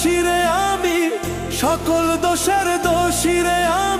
দোষীরে আমি সকল দোষের দোষীরে আমি।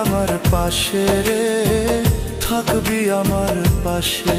আমার পাশে রে থাকবি আমার পাশে।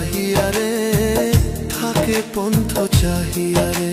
চাহিয়া রে, থাকে পন্থ চাহিয়া রে।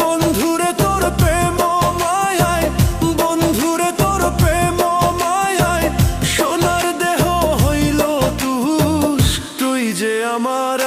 বন্ধুরে তোর প্রেম মায়ায়, বন্ধুরে তোর প্রেম মায়ায়, সোনার দেহ হইল তুই যে আমার